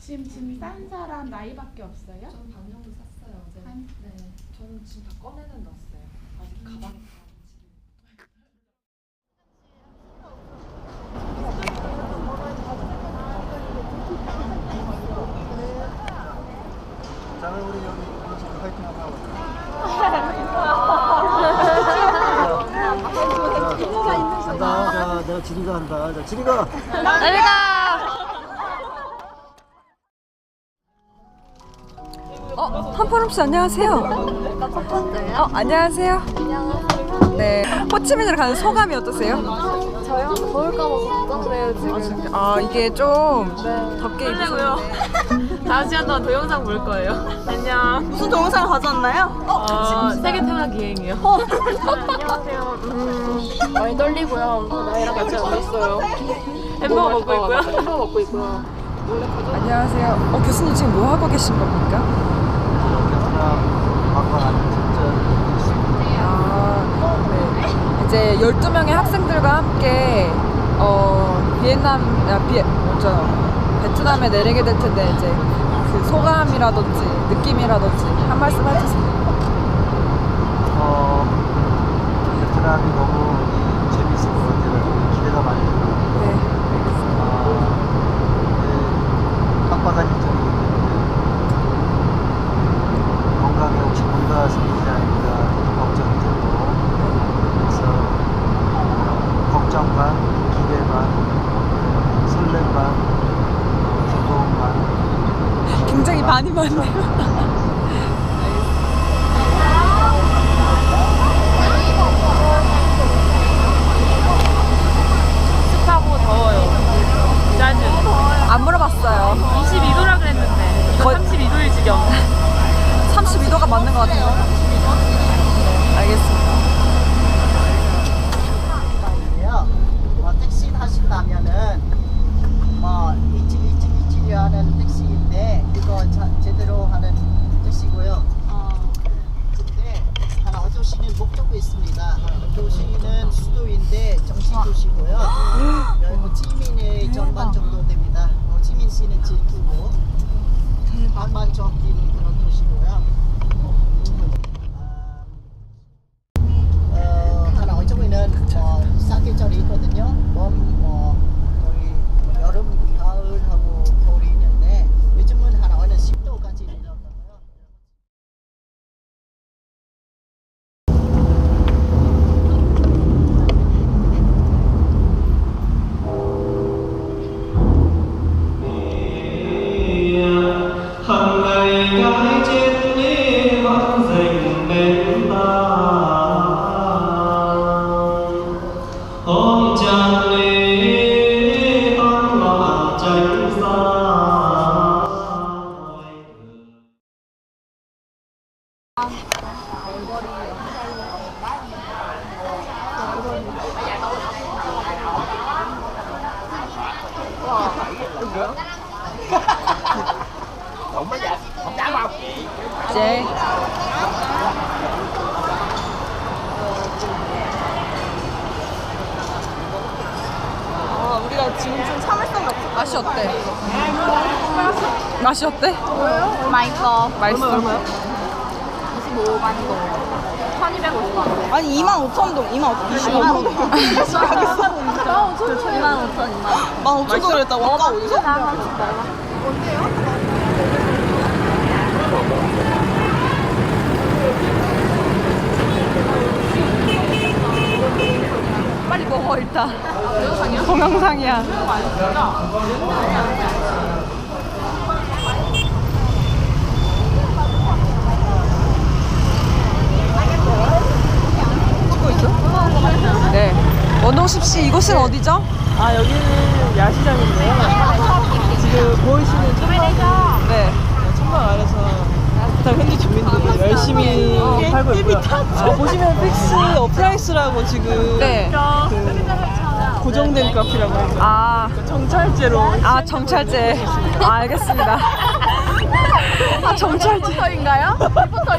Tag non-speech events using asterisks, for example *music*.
지금 짐 싼 사람 나이밖에 없어요? 저는 반 정도 샀어요. 어제. 반? 네. 저는 지금 다 꺼내는 놨어요. 아직 가방에 다 지금. 저는 우리 여기 지금 파이팅 한번 하고 간다. 자, 내가 지리가 한다. 자, 지리가. 어, 한포름 씨 안녕하세요. 어, 안녕하세요. 네. 호치민으로 가는 소감이 어떠세요? 더울까봐 걱정돼요 지금. 아, 이게 좀 덥게 입으시고요. 다음 시간 동안 동영상 볼 거예요. 안녕. 무슨 동영상 가져왔나요? 어, 세계 테마 기행이요. 안녕하세요. 음, 많이 떨리고요. 나이랑 같이 앉아 있어요. 햄버거 먹고 있고요. 햄버거 먹고 있고요. 안녕하세요. 어, 교수님 지금 뭐 하고 계신 겁니까? 베트남 관광하는 진짜 아, 네. 이제 12명의 학생들과 함께 어, 비엔남, 아, 비, 먼저 베트남에 내리게 될 텐데 이제 그 소감이라든지 느낌이라든지 한 말씀 해주세요. 어, 베트남이 너무 이 재밌을 것 같아요. 기대가 많이 돼요. 네. 아, 네, 땅바닥 일정이기 때문에 건강에 혹시 뭔가 생기지 않을까 걱정이 되고 그래서 어, 걱정 반, 기대 반, 네, 설렘 반, 기쁨 반 굉장히 많이 많네요. 습하고 더워요. 짜증. 안 물어봤어요. 22도라 그랬는데. 거의- 32도일 지경. 32도가 맞는 것 같아요. 알겠습니다. 택시 타신다면은 뭐 이칠 이칠 이칠이 하는 택시인데 이거 자, 제대로 하는 택시고요. 근데 하나 어조시는 목적이 있습니다. 도시는 수도인데 도시고요. 여기 호치민의 전반 정도 됩니다. 호치민시는 질투고 반만 적기 only 이제 아, 우리가 지금 좀 참을성이 없어. 맛이 어때? 맛이 어때? 맛있어. 맛있어. 25만 동. 1250원. 아니 2만 5천 동, 2만 25만 동. 2만 5천 2만 5천 1만 5천 동 했다고 아까 어디서? 빨리 먹어 일단. 동영상이야? 동영상이야. 찍고 있어? 네. 원동 십 씨 이곳은 어디죠? 아, 여기는 야시장인데요. 지금 보이시는 천막, 네. 천막 아래서 일단 현지 주민들이 열심히 살고 있고요. 아, 보시면 픽스 어프라이스라고 지금 네. 그 고정된 그래프라고 해서 아, 정찰제로 아 정찰제. 아, 알겠습니다. *laughs* 아 정찰제. 리포터인가요? 리포터